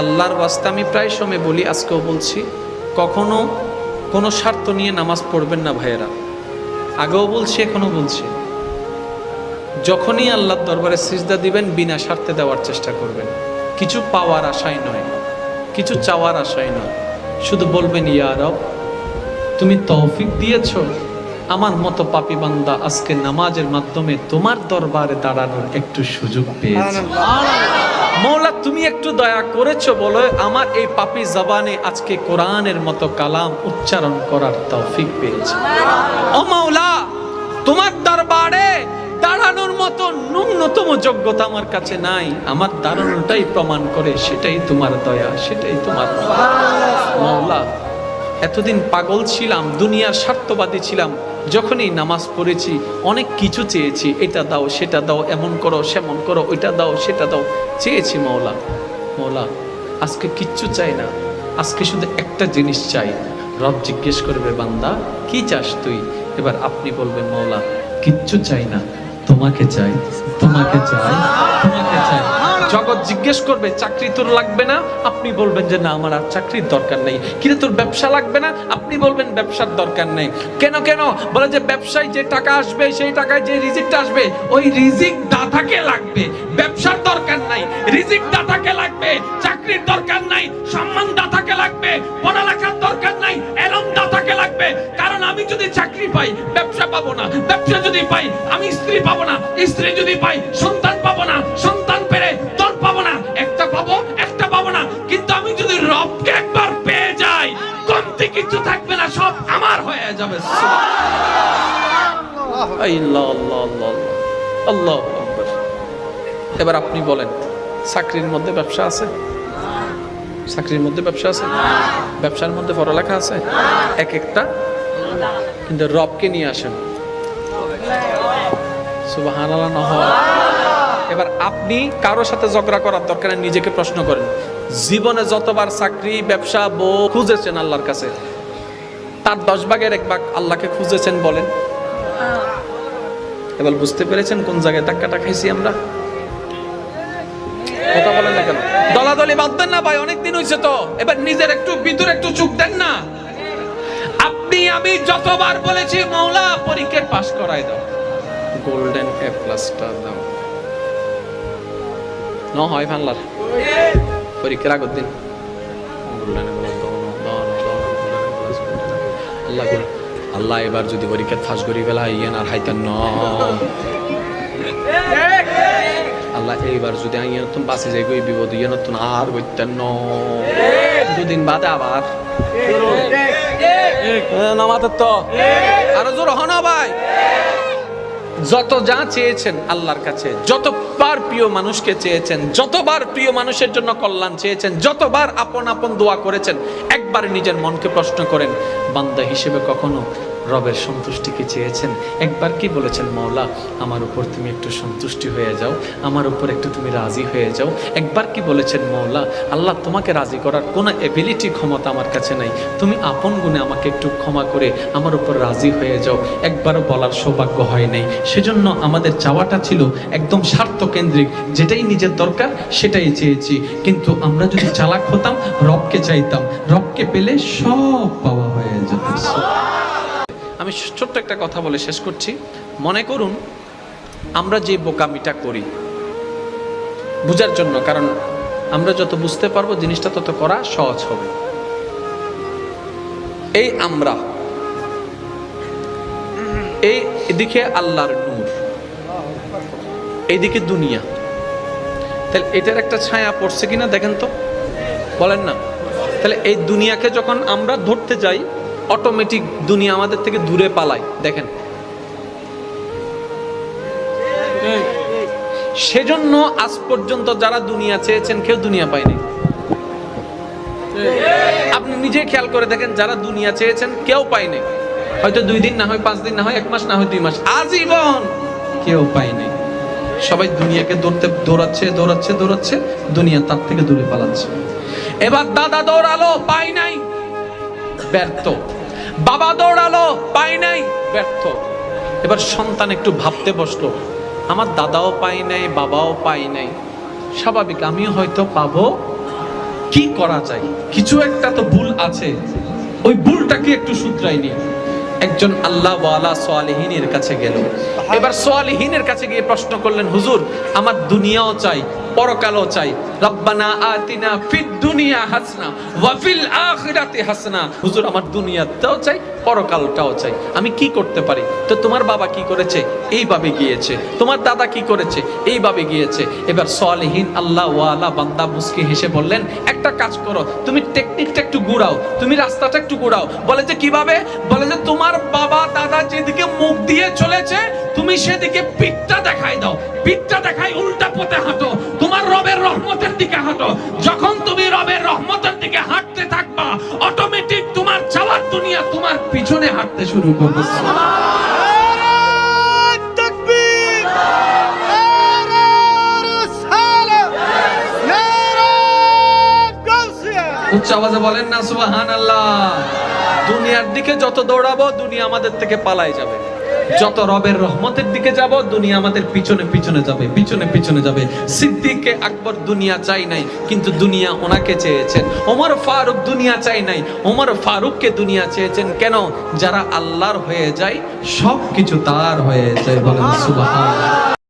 আল্লাহর ওয়াস্তে আমি প্রায় সময় বলি, আজকেও বলছি, কখনো কোনো স্বার্থ নিয়ে নামাজ পড়বেন না ভাইয়েরা। আগেও বলছি, এখনও বলছি। যখনই আল্লাহর দরবারে সিজদা দিবেন, বিনা স্বার্থে দেওয়ার চেষ্টা করবেন। কিছু পাওয়ার আশায় নয়, কিছু চাওয়ার আশায় নয়। শুধু বলবেন, ইয়া রব, তুমি তৌফিক দিয়েছ। আমার মতো পাপি বান্দা আজকে নামাজের মাধ্যমে তোমার দরবারে দাঁড়ানোর একটু সুযোগ পেয়েছে। মৌলা, তুমি একটু দয়া করেছ বলে, আমার এই পাপি জবানে আজকে কোরআনের মতো কালাম উচ্চারণ করার তৌফিক পেয়েছে। ও মৌলা, তোমার দরবারে দাঁড়ানোর মতো ন্যূনতম যোগ্যতা আমার কাছে নাই। আমার দাঁড়ানোটাই প্রমাণ করে সেটাই তোমার দয়া, সেটাই তোমার মাওলা এতদিন পাগল ছিলাম, দুনিয়ার স্বার্থবাদী ছিলাম, যখনই নামাজ পড়েছি, অনেক কিছু চেয়েছি, এটা দাও, সেটা দাও, এমন করো, সেমন করো, ওইটা দাও, সেটা দাও, চেয়েছি মৌলা মৌলা আজকে কিচ্ছু চাই না, আজকে শুধু একটা জিনিস চাই। রব জিজ্ঞেস করবে, বান্দা, কি চাস তুই? এবার আপনি বলবেন মৌলা কিচ্ছু চাই না, তোমাকে চাই তোমাকে চাই তোমাকে চাই। জিজ্ঞেস করবে, চাকরি তোর লাগবে না? আপনি বলবেন যে, না, আমার আর চাকরির দরকার নেই। কিন্তু তোর ব্যবসা লাগবে না? আপনি বলবেন, ব্যবসার দরকার নেই। কেন কেন? বলে যে, ব্যবসায় যে টাকা আসবে, সেই টাকায় যে রিজিকটা আসবে, ওই রিজিক দাতাকে লাগবে। ব্যবসার দরকার নাই, রিজিক দাতাকে লাগবে। চাকরির দরকার নাই, সম্মান দাতাকে লাগবে। পড়ালেখার দরকার নাই, এলম দাতাকে লাগবে। কারণ আমি যদি চাকরি পাই, ব্যবসা পাবো না। ব্যবসা যদি পাই, আমি স্ত্রী পাবো না। স্ত্রী যদি পাই, সন্তান পাবো না। কিছু থাকবে না, সব আমার হয়ে যাবে। এবার আপনি বলেন, চাকরির মধ্যে ব্যবসা আছে? চাকরির মধ্যে ব্যবসা আছে? ব্যবসার মধ্যে পড়ালেখা আছে? এক একটা? কিন্তু রবকে নিয়ে আসেন। সুবাহান এবার আপনি কারোর সাথে ঝগড়া করার দরকার নিজেকে প্রশ্ন করেন। জীবনে যতবার চাকরি, ব্যবসা, বউ খুঁজেছেন আল্লাহর কাছে, তার দশ ভাগের এক ভাগ আল্লাহকে খুঁজেছেন বলেন। এবার বুঝতে পেরেছেন কোন জায়গায় ধাক্কাটা খাইছি আমরা? কথা বলেন না কেন? দলাদলি বাদ না ভাই, অনেকদিন হয়েছে তো। এবার নিজের একটু ভিতরে একটু চুপ দেন না। আপনি, আমি যতবার বলেছি, মৌলা পরীক্ষায় পাশ করাই দাও। গোল্ডেন এ প্লাসটা দাও। ন হয় ফানলার পরীক্ষার আগের দিন। আল্লাহ আল্লাহ এবার যদি পরীক্ষা ফাঁস করি ফেলা ইয়েন আর হাইতেন ন। আল্লাহ এইবার যদি আইয়া নতুন বাসে যাই গই বিপদ ইয়ে নতুন আর বইতেন ন। দুদিন বাদে আবার। নামাতে তো। আরও জোর হন ভাই। যত যা চেয়েছেন আল্লাহর কাছে, যতবার প্রিয় মানুষকে চেয়েছেন, যতবার প্রিয় মানুষের জন্য কল্যাণ চেয়েছেন, যতবার আপন আপন দোয়া করেছেন, একবার নিজের মনকে প্রশ্ন করেন, বান্দা হিসেবে কখনো রবের সন্তুষ্টিকে চেয়েছেন? একবার কি বলেছেন মৌলা আমার উপর তুমি একটু সন্তুষ্টি হয়ে যাও, আমার উপর একটু তুমি রাজি হয়ে যাও একবার কি বলেছেন মৌলা আল্লাহ তোমাকে রাজি করার কোনো এবিলিটি ক্ষমতা আমার কাছে নাই। তুমি আপন গুণে আমাকে একটু ক্ষমা করে আমার উপর রাজি হয়ে যাও। একবারও বলার সৌভাগ্য হয় নাই। সেজন্য আমাদের চাওয়াটা ছিল একদম স্বার্থকেন্দ্রিক। যেটাই নিজের দরকার, সেটাই চেয়েছি। কিন্তু আমরা যদি চালাক হতাম, রবকে চাইতাম। রবকে পেলে সব পাওয়া আমি ছোট্ট একটা কথা বলে শেষ করছি। মনে করুন, আমরা যে বোকামিটা করি, বুঝার জন্য, কারণ আমরা যত বুঝতে পারব, জিনিসটা তত করা সহজ হবে। এই আমরা, এই এদিকে আল্লাহর নূর, এইদিকে দুনিয়া। তাহলে এটার একটা ছায়া পড়ছে কিনা দেখেন তো? বলেন না। তাহলে এই দুনিয়াকে যখন আমরা ধরতে যাই অটোমেটিক দুনিয়া আমাদের থেকে দূরে পালায়, দেখেন। সেজন্য আজ পর্যন্ত যারা দুনিয়া চেয়েছেন, কেউ দুনিয়া পায়নি আপনি নিজে খেয়াল করে দেখেন, যারা দুনিয়া চেয়েছেন, কেউ পায়নি হয়তো দুই দিন না হয়, পাঁচ দিন না হয়, এক মাস না হয়, দুই মাস। আজীবন কেউ পায়নি সবাই দুনিয়াকে দৌড়তে, দৌড়াচ্ছে দৌড়াচ্ছে দৌড়াচ্ছে, দুনিয়া তার থেকে দূরে পালাচ্ছে। এবার দাদা দৌড়ালো পাই নাই। ব্যর্থ। বাবা দৌড়ালো পায় নাই, ব্যর্থ। এবার সন্তান একটু ভাবতে বসল, আমার দাদাও পাই নাই, বাবাও পাই নাই। স্বাভাবিক, আমিও হয়তো পাবো। কি করা যায়? কিছু একটা তো ভুল আছে। ওই ভুলটাকে একটু শুধরাইনি একজন আল্লাহ সোয়ালিহিনের কাছে গেল। এবার সোয়ালিহিনের কাছে গিয়ে প্রশ্ন করলেন, হুজুর, আমার দুনিয়াও চাই, পরকালও চাই। রব্বানা আতিনা ফিদ দুনিয়া হাসনা আখিরাতি হাসনা। হুজুর, আমার দুনিয়াটাও চাই, পরকালটাও চাই। আমি কি করতে পারি? তো তোমার বাবা কি করেছে? এইভাবে গিয়েছে। তোমার দাদা কি করেছে? এইভাবে গিয়েছে। এবার সোয়ালিহীন আল্লাহ ওয়ালা বান্দা মুস্কি হেসে বললেন, একটা কাজ করো, তুমি টেকনিকটা একটু গুড়াও, তুমি রাস্তাটা একটু গুড়াও। বলে যে, কীভাবে? বলে যে, তোমার বাবা দাদা যেদিকে মুখ দিয়ে চলেছে, তুমি সেদিকে পিঠটা দেখাই দাও। পিঠটা দেখাই উল্টা পথে হাঁটো। তোমার রবের রহমতের দিকে হাঁটো। যখন তুমি রবের রহমতের দিকে হাঁটতে থাকবা অটোমেটিক তোমার চাওয়ার দুনিয়া তোমার পিছনে হাঁটতে শুরু করবে। উচ্চ আওয়াজে বলেন না সুবাহান আল্লাহ দুনিয়ার দিকে যত দৌড়াবো, দুনিয়া আমাদের থেকে পালায় যাবে। যত রবের রহমতের দিকে যাব, দুনিয়া আমাদের পিছনে পিছনে যাবে, পিছনে পিছনে যাবে। সিদ্দিককে আকবর দুনিয়া চাই নাই, কিন্তু দুনিয়া ওনাকে চেয়েছেন। ওমর ফারুক দুনিয়া চাই নাই, ওমর ফারুককে দুনিয়া চেয়েছেন। কেন? যারা আল্লাহর হয়ে যায় সব কিছু তার হয়ে যায়, বলেন সুবহান